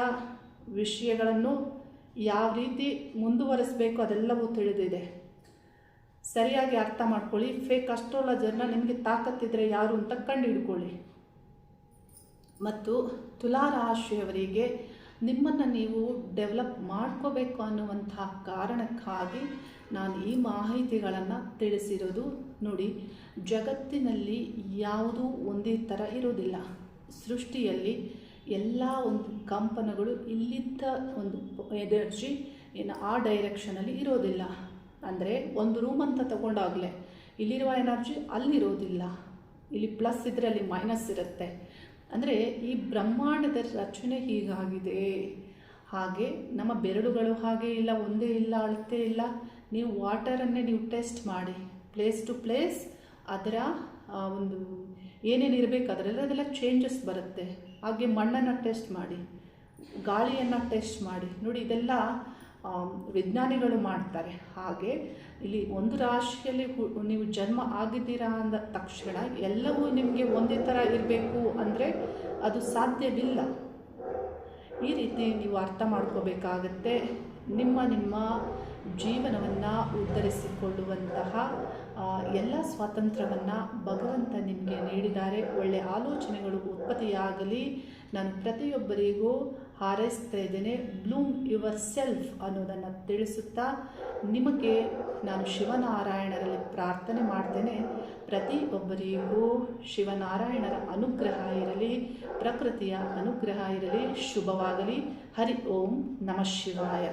ವಿಷಯಗಳನ್ನು ಯಾವ ರೀತಿ ಮುಂದುವರಿಸಬೇಕು ಅದೆಲ್ಲವೂ ತಿಳಿದಿದೆ. ಸರಿಯಾಗಿ ಅರ್ಥ ಮಾಡ್ಕೊಳ್ಳಿ. ಫೇಕ್ ಅಸ್ಟ್ರೋಲಜರ್ನ ನಿಮಗೆ ತಾಕತ್ತಿದ್ರೆ ಯಾರು ಅಂತ ಕಂಡು ಹಿಡ್ಕೊಳ್ಳಿ. ಮತ್ತು ತುಲಾರಾಶಿಯವರಿಗೆ ನಿಮ್ಮನ್ನು ನೀವು ಡೆವಲಪ್ ಮಾಡ್ಕೋಬೇಕು ಅನ್ನುವಂತಹ ಕಾರಣಕ್ಕಾಗಿ ನಾನು ಈ ಮಾಹಿತಿಗಳನ್ನು ತಿಳಿಸಿರೋದು ನೋಡಿ, ಜಗತ್ತಿನಲ್ಲಿ ಯಾವುದೂ ಒಂದೇ ಥರ ಇರೋದಿಲ್ಲ ಸೃಷ್ಟಿಯಲ್ಲಿ ಎಲ್ಲ ಒಂದು ಕಂಪನಗಳು ಇಲ್ಲಿದ್ದ ಒಂದು ಎನರ್ಜಿ ಏನು ಆ ಡೈರೆಕ್ಷನಲ್ಲಿ ಇರೋದಿಲ್ಲ. ಅಂದರೆ ಒಂದು ರೂಮ್ ಅಂತ ತಗೊಂಡಾಗಲೇ ಇಲ್ಲಿರುವ ಎನರ್ಜಿ ಅಲ್ಲಿರೋದಿಲ್ಲ. ಇಲ್ಲಿ ಪ್ಲಸ್ ಇದ್ದರೆ ಅಲ್ಲಿ ಮೈನಸ್ ಇರುತ್ತೆ. ಅಂದರೆ ಈ ಬ್ರಹ್ಮಾಂಡದ ರಚನೆ ಹೀಗಾಗಿದೆ. ಹಾಗೆ ನಮ್ಮ ಬೆರಳುಗಳು ಹಾಗೆ ಇಲ್ಲ, ಒಂದೇ ಇಲ್ಲ, ಅಳತೆ ಇಲ್ಲ. ನೀವು ವಾಟರನ್ನೇ ನೀವು ಟೆಸ್ಟ್ ಮಾಡಿ. ಪ್ಲೇಸ್ ಟು ಪ್ಲೇಸ್ ಅದರ ಒಂದು ಏನೇನು ಇರಬೇಕು ಅದರಲ್ಲಿ ಅದೆಲ್ಲ ಚೇಂಜಸ್ ಬರುತ್ತೆ. ಹಾಗೆ ಮಣ್ಣನ್ನು ಟೆಸ್ಟ್ ಮಾಡಿ, ಗಾಳಿಯನ್ನು ಟೆಸ್ಟ್ ಮಾಡಿ. ನೋಡಿ, ಇದೆಲ್ಲ ವಿಜ್ಞಾನಿಗಳು ಮಾಡ್ತಾರೆ. ಹಾಗೆ ಇಲ್ಲಿ ಒಂದು ರಾಶಿಯಲ್ಲಿ ನೀವು ಜನ್ಮ ಆಗಿದ್ದೀರಾ ಅಂದ ತಕ್ಷಣ ಎಲ್ಲವೂ ನಿಮಗೆ ಒಂದೇ ಥರ ಇರಬೇಕು ಅಂದರೆ ಅದು ಸಾಧ್ಯವಿಲ್ಲ. ಈ ರೀತಿ ನೀವು ಅರ್ಥ ಮಾಡ್ಕೋಬೇಕಾಗತ್ತೆ. ನಿಮ್ಮ ನಿಮ್ಮ ಜೀವನವನ್ನು ಉದ್ಧರಿಸಿಕೊಳ್ಳುವಂತಹ ಎಲ್ಲ ಸ್ವಾತಂತ್ರ್ಯವನ್ನು ಭಗವಂತ ನಿಮಗೆ ನೀಡಿದ್ದಾರೆ. ಒಳ್ಳೆಯ ಆಲೋಚನೆಗಳು ಉತ್ಪತ್ತಿಯಾಗಲಿ. ನಾನು ಪ್ರತಿಯೊಬ್ಬರಿಗೂ ಹಾರೈಸ್ತಾ ಇದ್ದೇನೆ. ಬ್ಲೂಮ್ ಯುವರ್ ಸೆಲ್ಫ್ ಅನ್ನೋದನ್ನು ತಿಳಿಸುತ್ತಾ ನಿಮಗೆ ನಾನು ಶಿವನಾರಾಯಣರಲ್ಲಿ ಪ್ರಾರ್ಥನೆ ಮಾಡ್ತೇನೆ. ಪ್ರತಿಯೊಬ್ಬರಿಗೂ ಶಿವನಾರಾಯಣರ ಅನುಗ್ರಹ ಇರಲಿ, ಪ್ರಕೃತಿಯ ಅನುಗ್ರಹ ಇರಲಿ. ಶುಭವಾಗಲಿ. ಹರಿ ಓಂ ನಮಃ ಶಿವಾಯ.